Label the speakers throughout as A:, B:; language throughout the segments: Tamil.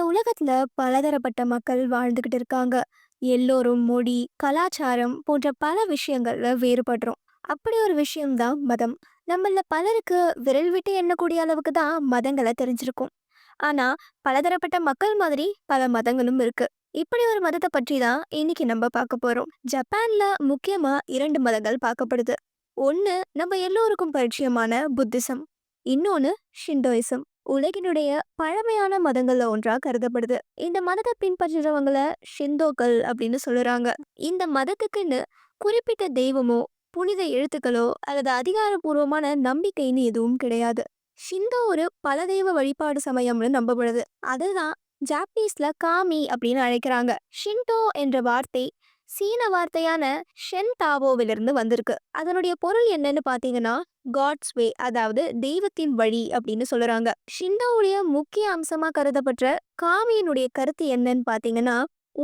A: இந்த உலகத்துல பலதரப்பட்ட மக்கள் வாழ்ந்துகிட்டு இருக்காங்க. எல்லோரும் மொழி, கலாச்சாரம் போன்ற பல விஷயங்கள்ல வேறுபடுறோம். அப்படி ஒரு விஷயம் தான் மதம். நம்மள பலருக்கு விரல் விட்டு எண்ணக்கூடிய அளவுக்கு தான் மதங்கள தெரிஞ்சிருக்கும். ஆனா, பலதரப்பட்ட மக்கள் மாதிரி பல மதங்களும் இருக்கு. இப்படி ஒரு மதத்தை பற்றி தான் இன்னைக்கு நம்ம பார்க்க போறோம். ஜப்பான்ல முக்கியமா இரண்டு மதங்கள் பார்க்கப்படுது. ஒன்று நம்ம எல்லோருக்கும் பரிச்சயமான புத்திசம். இன்னொன்னு ஷிண்டோயிசம். உலகினுடைய பழமையான மதங்கள்ல ஒன்றா கருதப்படுது. இந்த மதத்தை பின்பற்றுறவங்கள ஷிந்தோக்கள் அப்படின்னு சொல்லுறாங்க. இந்த மதத்துக்குன்னு குறிப்பிட்ட தெய்வமோ, புனித எழுத்துக்களோ அல்லது அதிகாரப்பூர்வமான நம்பிக்கைன்னு எதுவும் கிடையாது. ஷிந்தோ ஒரு பல தெய்வ வழிபாடு சமயம்னு நம்பப்படுது. அதுதான் ஜாப்பனீஸ்ல காமி அப்படின்னு அழைக்கிறாங்க. ஷின்டோ என்ற வார்த்தை சீன வார்த்தையான ஷென் தாவோவிலிருந்து வந்திருக்கு. அதனுடைய பொருள் என்னன்னு பார்த்தீங்கன்னா காட்ஸ் வே அதாவது தெய்வத்தின் வழி அப்படின்னு சொல்லுறாங்க. ஷிண்டோவுடைய முக்கிய அம்சமா கருதப்பட்ட காமியினுடைய கருத்து என்னன்னு பார்த்தீங்கன்னா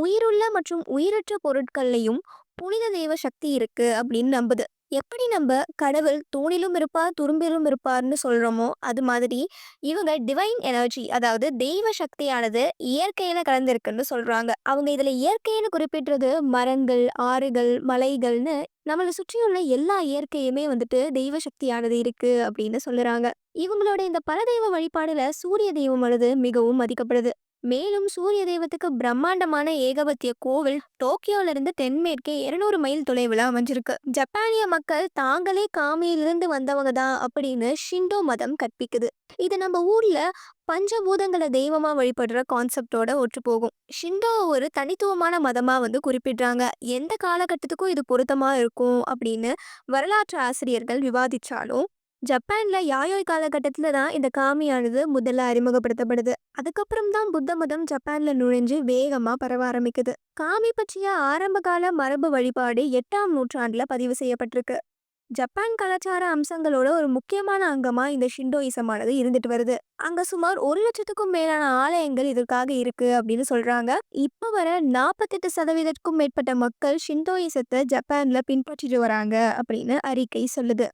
A: உயிருள்ள மற்றும் உயிரற்ற பொருட்கள்லையும் புனித தெய்வ சக்தி இருக்கு அப்படின்னு நம்புது. எப்படி நம்ம கடவுள் தூணிலும் இருப்பார் துரும்பிலும் இருப்பார்னு சொல்கிறோமோ அது மாதிரி இவங்க டிவைன் எனர்ஜி அதாவது தெய்வ சக்தியானது இயற்கையில் கலந்துருக்குன்னு சொல்கிறாங்க அவங்க இதில் இயற்கைன்னு குறிப்பிடுறது மரங்கள், ஆறுகள், மலைகள்னு நம்மளை சுற்றியுள்ள எல்லா இயற்கையுமே வந்துட்டு தெய்வ சக்தியானது இருக்குது அப்படின்னு சொல்லுறாங்க. இவங்களோட இந்த பல தெய்வ வழிபாடுல சூரிய தெய்வம் தெய்வமானது மிகவும் மதிக்கப்படுது. மேலும் சூரிய தெய்வத்துக்கு பிரம்மாண்டமான ஏகபத்திய கோவில் டோக்கியோல இருந்து தென்மேற்கே 200 மைல் தொலைவில் அமைஞ்சிருக்கு. ஜப்பானிய மக்கள் தாங்களே காமியிலிருந்து வந்தவங்க தான் அப்படின்னு ஷிண்டோ மதம் கற்பிக்குது. இது நம்ம ஊர்ல பஞ்சபூதங்களை தெய்வமா வழிபடுற கான்செப்டோட ஒற்று போகும். ஷிண்டோ ஒரு தனித்துவமான மதமா வந்து குறிப்பிடுறாங்க. எந்த காலகட்டத்துக்கும் இது பொருத்தமா இருக்கும் அப்படின்னு வரலாற்று ஆசிரியர்கள் விவாதிச்சாலும் ஜப்பான்ல யாயோய் காலகட்டத்துல தான் இந்த காமியானது முதல்ல அறிமுகப்படுத்தப்படுது. அதுக்கப்புறம் தான் புத்த மதம் ஜப்பான்ல நுழைஞ்சு வேகமா பரவ ஆரம்பிக்குது. காமி பற்றிய ஆரம்பகால மரபு வழிபாடு எட்டாம் நூற்றாண்டுல பதிவு செய்யப்பட்டிருக்கு. ஜப்பான் கலாச்சார அம்சங்களோட ஒரு முக்கியமான அங்கமா இந்த ஷிண்டோயிசமானது இருந்துட்டு வருது. அங்க சுமார் ஒரு லட்சத்துக்கும் மேலான ஆலயங்கள் இதற்காக இருக்கு அப்படின்னு சொல்றாங்க. இப்ப வர 48 சதவீதத்துக்கும் மேற்பட்ட மக்கள் ஷிண்டோயிசத்தை ஜப்பான்ல பின்பற்றிட்டு வராங்க அப்படின்னு அறிக்கை சொல்லுது.